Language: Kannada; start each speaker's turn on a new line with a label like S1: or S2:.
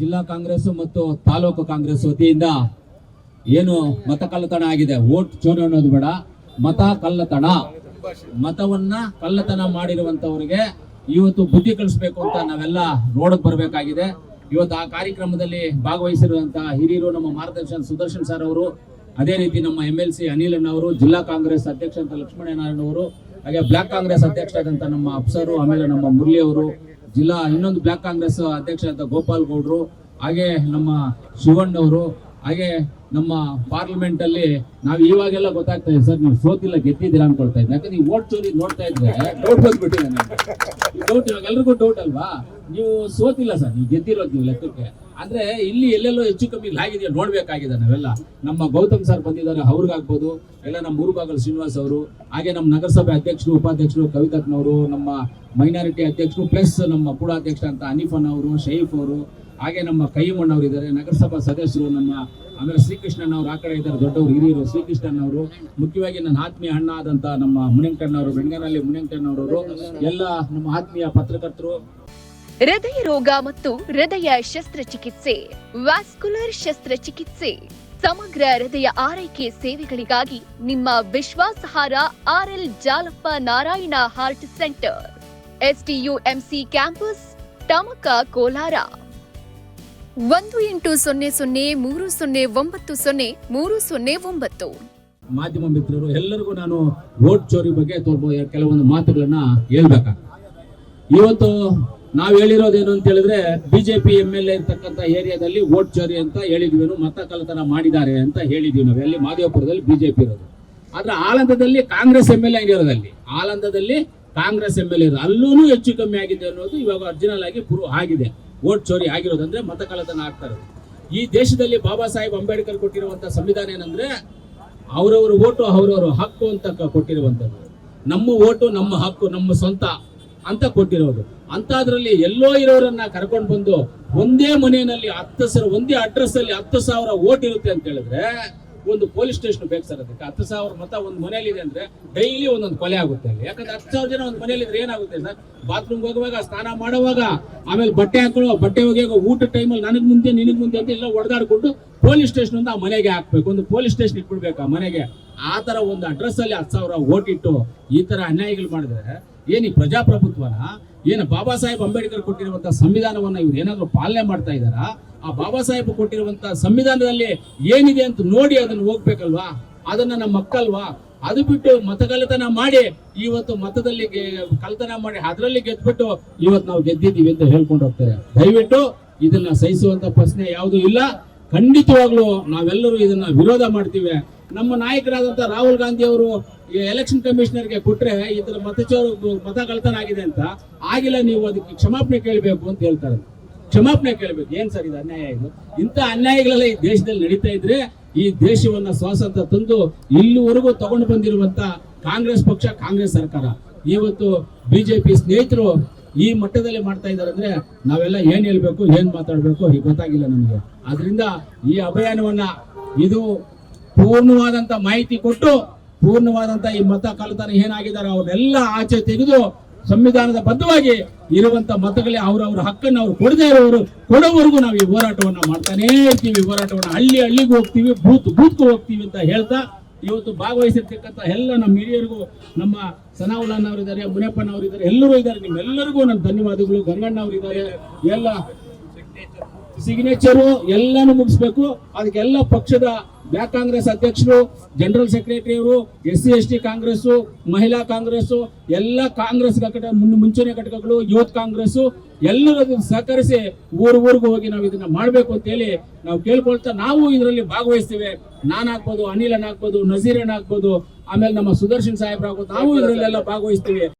S1: ಜಿಲ್ಲಾ ಕಾಂಗ್ರೆಸ್ ಮತ್ತು ತಾಲೂಕು ಕಾಂಗ್ರೆಸ್ ವತಿಯಿಂದ ಏನು ಮತ ಕಳ್ಳತನ ಆಗಿದೆ? ವೋಟ್ ಚೋರಿ ಅನ್ನೋದು ಬೇಡ. ಮತ ಕಳ್ಳತನ. ಮತವನ್ನ ಕಳ್ಳತನ ಮಾಡಿರುವಂತವರಿಗೆ ಇವತ್ತು ಬುದ್ಧಿ ಕಲಿಸ್ಬೇಕು ಅಂತ ನಾವೆಲ್ಲ ನೋಡಕ್ ಬರಬೇಕಾಗಿದೆ. ಇವತ್ತು ಆ ಕಾರ್ಯಕ್ರಮದಲ್ಲಿ ಭಾಗವಹಿಸಿರುವಂತಹ ಹಿರಿಯರು ನಮ್ಮ ಮಾರ್ಗದರ್ಶನ್ ಸುದರ್ಶನ್ ಸರ್ ಅವರು, ಅದೇ ರೀತಿ ನಮ್ಮ ಎಂ ಎಲ್ ಸಿ ಅನಿಲನ್ ಅವರು, ಜಿಲ್ಲಾ ಕಾಂಗ್ರೆಸ್ ಅಧ್ಯಕ್ಷ ಅಂತ ಲಕ್ಷ್ಮಣನಾರಾಯಣ ಅವರು, ಹಾಗೆ ಬ್ಲಾಕ್ ಕಾಂಗ್ರೆಸ್ ಅಧ್ಯಕ್ಷರಾದಂತಹ ನಮ್ಮ ಅಪ್ಸರು, ಆಮೇಲೆ ನಮ್ಮ ಮುರಳಿ ಅವರು ಜಿಲ್ಲಾ ಇನ್ನೊಂದು ಬ್ಲಾಕ್ ಕಾಂಗ್ರೆಸ್ ಅಧ್ಯಕ್ಷರಾದ ಗೋಪಾಲ್ ಗೌಡ್ರು, ಹಾಗೆ ನಮ್ಮ ಶಿವಣ್ಣವರು ಹಾಗೆ ನಮ್ಮ ಪಾರ್ಲಿಮೆಂಟ್ ಅಲ್ಲಿ ನಾವು ಇವಾಗೆಲ್ಲ ಗೊತ್ತಾಗ್ತಾ ಇದೆ, ಸರ್ ನೀವು ಸೋತಿಲ್ಲ, ಗೆದ್ದಿದ್ದೀರಾ ಅನ್ಕೊಳ್ತಾ ಇದ್ದೆ. ಯಾಕಂದ್ರೆ ನೀವು ಓಟ್ ಚೋರಿ ನೋಡ್ತಾ ಇದ್ರೆ ಡೌಟ್ ಬಂದ್ಬಿಟ್ಟಿದೆ ಡೌಟ್ ಇವಾಗ ಎಲ್ರಿಗೂ ಡೌಟ್ ಅಲ್ವಾ? ನೀವು ಸೋತಿಲ್ಲ ಸರ್, ನೀವು ಗೆದ್ದಿರೋದು ನೀವು ಲೆಕ್ಕಕ್ಕೆ. ಅಂದ್ರೆ ಇಲ್ಲಿ ಎಲ್ಲೆಲ್ಲೋ ಹೆಚ್ಚು ಕಮ್ಮಿ ಆಗಿದೆಯಾ ನೋಡ್ಬೇಕಾಗಿದೆ ನಾವೆಲ್ಲ. ನಮ್ಮ ಗೌತಮ್ ಸರ್ ಬಂದಿದ್ದಾರೆ ಅವ್ರಿಗಾಗ್ಬೋದು ಎಲ್ಲ ನಮ್ಮ ಮುರುಬಾಗಲ್ ಶ್ರೀನಿವಾಸ್ ಅವರು. ಹಾಗೆ ನಮ್ಮ ನಗರಸಭೆ ಅಧ್ಯಕ್ಷರು, ಉಪಾಧ್ಯಕ್ಷರು ಕವಿತಕ್ನವರು ನಮ್ಮ ಮೈನಾರಿಟಿ ಅಧ್ಯಕ್ಷರು ಪ್ಲಸ್ ನಮ್ಮ ಕೂಡ ಅಂತ ಅನಿಫನ್ ಅವರು, ಶೈಫ್ ಅವರು, ಹಾಗೆ ನಮ್ಮ ಕೈಮಣ್ಣ ಅವರು ಇದ್ದಾರೆ. ನಗರಸಭಾ ಸದಸ್ಯರು ನಮ್ಮ ಆಮೇಲೆ ಶ್ರೀಕೃಷ್ಣನ್ ಅವರು ಆ ಕಡೆ ಇದ್ದಾರೆ, ದೊಡ್ಡವರು ಹಿರಿಯರು ಶ್ರೀಕೃಷ್ಣನ್ ಅವರು. ಮುಖ್ಯವಾಗಿ ನನ್ನ ಆತ್ಮೀಯ ಅಣ್ಣ ಆದಂತ ನಮ್ಮ ಮುನಿಂಕಣ್ಣ ಅವರು ಅವರು ಎಲ್ಲ ನಮ್ಮ ಆತ್ಮೀಯ ಪತ್ರಕರ್ತರು.
S2: ಹೃದಯ ರೋಗ ಮತ್ತು ಹೃದಯ ಶಸ್ತ್ರಚಿಕಿತ್ಸೆ, ವ್ಯಾಸ್ಕುಲರ್ ಶಸ್ತ್ರಚಿಕಿತ್ಸೆ, ಸಮಗ್ರ ಹೃದಯ ಆರೈಕೆ ಸೇವೆಗಳಿಗಾಗಿ ನಿಮ್ಮ ವಿಶ್ವಾಸಾರ್ಹ RL Jalappa Narayana heart centre STUMC campus, Tamaka Kolar. ಒಂದು ಎಂಟು ಸೊನ್ನೆ ಸೊನ್ನೆ ಮೂರು ಸೊನ್ನೆ ಒಂಬತ್ತು ಸೊನ್ನೆ ಮೂರು ಸೊನ್ನೆ ಒಂಬತ್ತು.
S1: ಮಾಧ್ಯಮ ಮಿತ್ರರು, ಎಲ್ಲರಿಗೂ ನಾನು ವೋಟ್ ಚೋರಿ ಬಗ್ಗೆ ಕೆಲವೊಂದು ಮಾತುಗಳನ್ನ ಹೇಳ್ಬೇಕಾಗ್ತದೆ. ಇವತ್ತು ನಾವು ಹೇಳಿರೋದೇನು ಅಂತ ಹೇಳಿದ್ರೆ, ಬಿಜೆಪಿ ಎಂ ಎಲ್ ಎ ಇರ್ತಕ್ಕಂಥ ಏರಿಯಾದಲ್ಲಿ ವೋಟ್ ಚೋರಿ ಅಂತ ಹೇಳಿದ್ವಿ ಮತ ಕಳ್ಳತನ ಮಾಡಿದ್ದಾರೆ ಅಂತ ಹೇಳಿದ್ವಿ ನಾವು. ಎಲ್ಲಿ? ಮಾದೇವಪುರದಲ್ಲಿ ಬಿಜೆಪಿ ಇರೋದು. ಆದ್ರೆ ಆಲಂದದಲ್ಲಿ ಕಾಂಗ್ರೆಸ್ ಎಂ ಎಲ್ ಎ ಇರೋದಲ್ಲಿ ಆಲಂದದಲ್ಲಿ ಕಾಂಗ್ರೆಸ್ ಎಂ ಎಲ್ ಎ ಅಲ್ಲೂ ಹೆಚ್ಚು ಕಮ್ಮಿ ಆಗಿದೆ ಅನ್ನೋದು ಇವಾಗ ಒರಿಜಿನಲ್ ಆಗಿ ಪ್ರೂವ್ ಆಗಿದೆ. ವೋಟ್ ಚೋರಿ ಆಗಿರೋದಂದ್ರೆ ಮತ ಕಳ್ಳತನ ಆಗ್ತಾ ಇರೋದು. ಈ ದೇಶದಲ್ಲಿ ಬಾಬಾ ಸಾಹೇಬ್ ಅಂಬೇಡ್ಕರ್ ಕೊಟ್ಟಿರುವಂತ ಸಂವಿಧಾನ ಏನಂದ್ರೆ, ಅವರವರ ಓಟು ಅವರವರ ಹಕ್ಕು ಅಂತ ಕೊಟ್ಟಿರುವಂತದ್ದು. ನಮ್ಮ ಓಟು ನಮ್ಮ ಹಕ್ಕು, ನಮ್ಮ ಸ್ವಂತ. ಅಂತ ಕೊಟ್ಟಿರೋದು. ಅಂತದ್ರಲ್ಲಿ ಎಲ್ಲೋ ಇರೋರನ್ನ ಕರ್ಕೊಂಡು ಬಂದು ಒಂದೇ ಮನೆಯಲ್ಲಿ ಹತ್ತು ಸಾವಿರ, ಒಂದೇ ಅಡ್ರೆಸ್ ಅಲ್ಲಿ ಹತ್ತು ಸಾವಿರ ಓಟ್ ಇರುತ್ತೆ ಅಂತ ಹೇಳಿದ್ರೆ ಒಂದು ಪೊಲೀಸ್ ಸ್ಟೇಷನ್ ಬೇಕು ಸರ್ ಅದಕ್ಕೆ. ಹತ್ತು ಸಾವಿರ ಮತ ಒಂದು ಮನೆಯಲ್ಲಿ ಇದೆ ಅಂದ್ರೆ ಡೈಲಿ ಒಂದೊಂದು ಕೊಲೆ ಆಗುತ್ತೆ ಅಲ್ಲಿ. ಯಾಕಂದ್ರೆ ಹತ್ತು ಸಾವಿರ ಜನ ಒಂದು ಮನೆಯಲ್ಲಿ ಇದ್ರೆ ಏನಾಗುತ್ತೆ ಸರ್ ಬಾತ್ರೂಮ್ ಹೋಗುವಾಗ, ಸ್ನಾನ ಮಾಡುವಾಗ, ಆಮೇಲೆ ಬಟ್ಟೆ ಹಾಕೊಳ್ಳುವ ಬಟ್ಟೆ ಹೋಗಿಯಾಗ ಊಟ ಟೈಮಲ್ಲಿ ನನಗ್ ಮುಂದೆ, ನಿನಗ್ ಮುಂದೆ ಅಂತ ಎಲ್ಲ ಹೊಡೆದಾಡ್ಕೊಂಡು ಪೊಲೀಸ್ ಸ್ಟೇಷನ್ ಅಂತ ಆ ಮನೆಗೆ ಹಾಕ್ಬೇಕು. ಒಂದು ಪೊಲೀಸ್ ಸ್ಟೇಷನ್ ಇಟ್ಬಿಡ್ಬೇಕು ಆ ಮನೆಗೆ. ಆ ತರ ಒಂದು ಅಡ್ರೆಸ್ ಅಲ್ಲಿ ಹತ್ತು ಸಾವಿರ ಓಟ್ ಇಟ್ಟು ಈ ತರ ಅನ್ಯಾಯಗಳು ಮಾಡಿದ್ರೆ ಏನ್ ಈ ಪ್ರಜಾಪ್ರಭುತ್ವನ? ಏನು ಬಾಬಾ ಸಾಹೇಬ್ ಅಂಬೇಡ್ಕರ್ ಕೊಟ್ಟಿರುವಂತ ಸಂವಿಧಾನವನ್ನ ಇವ್ರು ಏನಾದರೂ ಪಾಲನೆ ಮಾಡ್ತಾ ಇದ್ದಾರಾ? ಆ ಬಾಬಾ ಸಾಹೇಬ್ ಕೊಟ್ಟಿರುವಂತ ಸಂವಿಧಾನದಲ್ಲಿ ಏನಿದೆ ಅಂತ ನೋಡಿ ಅದನ್ನು ಹೋಗ್ಬೇಕಲ್ವಾ? ಅದನ್ನ ನಮ್ಮ ಮಕ್ಕಲ್ವಾ? ಅದು ಬಿಟ್ಟು ಮತಗಲತನ ಮಾಡಿ, ಇವತ್ತು ಮತದಲ್ಲಿ ಕಲ್ತನ ಮಾಡಿ, ಅದರಲ್ಲಿ ಗೆದ್ಬಿಟ್ಟು ಇವತ್ತು ನಾವು ಗೆದ್ದಿದ್ದೀವಿ ಅಂತ ಹೇಳ್ಕೊಂಡು ಹೋಗ್ತಾರೆ. ದಯವಿಟ್ಟು ಇದನ್ನ ಸಹಿಸುವಂತ ಪ್ರಶ್ನೆ ಯಾವುದೂ ಇಲ್ಲ. ಖಂಡಿತವಾಗ್ಲೂ ನಾವೆಲ್ಲರೂ ಇದನ್ನ ವಿರೋಧ ಮಾಡ್ತೀವಿ. ನಮ್ಮ ನಾಯಕರಾದಂತ ರಾಹುಲ್ ಗಾಂಧಿ ಅವರು ಎಲೆಕ್ಷನ್ ಕಮಿಷನರ್ಗೆ ಕೊಟ್ರೆ ಇದರ ಮತಚೋರು ಮತ ಕಳ್ತನ ಆಗಿದೆ ಅಂತ, ಆಗಿಲ್ಲ ನೀವು ಅದಕ್ಕೆ ಕ್ಷಮಾಪಣೆ ಕೇಳಬೇಕು ಅಂತ ಹೇಳ್ತಾರೆ ಕ್ಷಮಾಪಣೆ ಕೇಳಬೇಕು. ಏನ್ ಸರ್ ಇದು ಅನ್ಯಾಯ ಇದು? ಇಂಥ ಅನ್ಯಾಯಗಳೆಲ್ಲ ಈ ದೇಶದಲ್ಲಿ ನಡೀತಾ ಇದ್ರೆ ಈ ದೇಶವನ್ನ ಸ್ವಾತಂತ್ರ್ಯ ತಂದು ಇಲ್ಲಿವರೆಗೂ ತಗೊಂಡು ಬಂದಿರುವಂತ ಕಾಂಗ್ರೆಸ್ ಪಕ್ಷ, ಕಾಂಗ್ರೆಸ್ ಸರ್ಕಾರ. ಇವತ್ತು ಬಿಜೆಪಿ ಸ್ನೇಹಿತರು ಈ ಮಟ್ಟದಲ್ಲಿ ಮಾಡ್ತಾ ಇದ್ದಾರೆ ಅಂದ್ರೆ ನಾವೆಲ್ಲ ಏನ್ ಹೇಳ್ಬೇಕು, ಏನ್ ಮಾತಾಡ್ಬೇಕು ಈಗ ಗೊತ್ತಾಗಿಲ್ಲ ನಮಗೆ. ಆದ್ರಿಂದ ಈ ಅಭಿಯಾನವನ್ನ ಇದು ಪೂರ್ಣವಾದಂತ ಮಾಹಿತಿ ಕೊಟ್ಟು ಪೂರ್ಣವಾದಂತ ಈ ಮತ ಕಳ್ಳತನ ಏನಾಗಿದ್ದಾರೆ ಅವರೆಲ್ಲ ಆಚೆ ತೆಗೆದು ಸಂವಿಧಾನದ ಬದ್ಧವಾಗಿ ಇರುವಂತ ಮತಗಳೇ ಅವರವರ ಹಕ್ಕನ್ನು ಅವ್ರು ಕೊಡದೇ ಇರೋರು ಕೊಡೋವರೆಗೂ ನಾವು ಈ ಹೋರಾಟವನ್ನ ಮಾಡ್ತಾನೇ ಇರ್ತೀವಿ. ಹೋರಾಟವನ್ನ ಹಳ್ಳಿ ಹಳ್ಳಿಗೂ ಹೋಗ್ತೀವಿ, ಬೂತ್ ಬೂತ್ಗೂ ಹೋಗ್ತೀವಿ ಅಂತ ಹೇಳ್ತಾ ಇವತ್ತು ಭಾಗವಹಿಸಿರ್ತಕ್ಕಂಥ ಎಲ್ಲ ನಮ್ಮ ಹಿರಿಯರಿಗೂ, ನಮ್ಮ ಸನಾವುಲ್ಲನ್ ಅವರಿದ್ದಾರೆ ಮುನಿಯಪ್ಪನ್ ಅವರಿದ್ದಾರೆ ಎಲ್ಲರೂ ಇದ್ದಾರೆ. ನಿಮ್ಮೆಲ್ಲರಿಗೂ ನನ್ನ ಧನ್ಯವಾದಗಳು. ಗಂಗಣ್ಣ ಅವರಿದ್ದಾರೆ ಎಲ್ಲ ಸಿಗ್ನೇಚರು ಎಲ್ಲಾನು ಮುಗಿಸ್ಬೇಕು. ಅದಕ್ಕೆಲ್ಲ ಪಕ್ಷದ ಬ್ಲಾಕ್ ಕಾಂಗ್ರೆಸ್ ಅಧ್ಯಕ್ಷರು, ಜನರಲ್ ಸೆಕ್ರೆಟರಿ ಅವರು S C S T Congress ಮಹಿಳಾ ಕಾಂಗ್ರೆಸ್ ಎಲ್ಲ ಕಾಂಗ್ರೆಸ್ ಘಟಕ ಮುಂಚೂಣಿ ಘಟಕಗಳು, ಯೂತ್ ಕಾಂಗ್ರೆಸ್ ಎಲ್ಲರೂ ಸಹಕರಿಸಿ ಊರು, ಊರಿಗೂ ಹೋಗಿ ನಾವು ಇದನ್ನ ಮಾಡಬೇಕು ಅಂತ ಹೇಳಿ ನಾವು ಕೇಳ್ಕೊಳ್ತಾ ನಾವು ಇದರಲ್ಲಿ ಭಾಗವಹಿಸ್ತೇವೆ. ನಾನು ಹಾಕ್ಬೋದು ಅನಿಲನ್ ಹಾಕ್ಬೋದು ನಜೀರನ್ ಆಗ್ಬೋದು ಆಮೇಲೆ ನಮ್ಮ ಸುದರ್ಶನ್ ಸಾಹೇಬ್ರಾಗ್ಬೋದು, ನಾವು ಇದರಲ್ಲೆಲ್ಲ ಭಾಗವಹಿಸ್ತೀವಿ.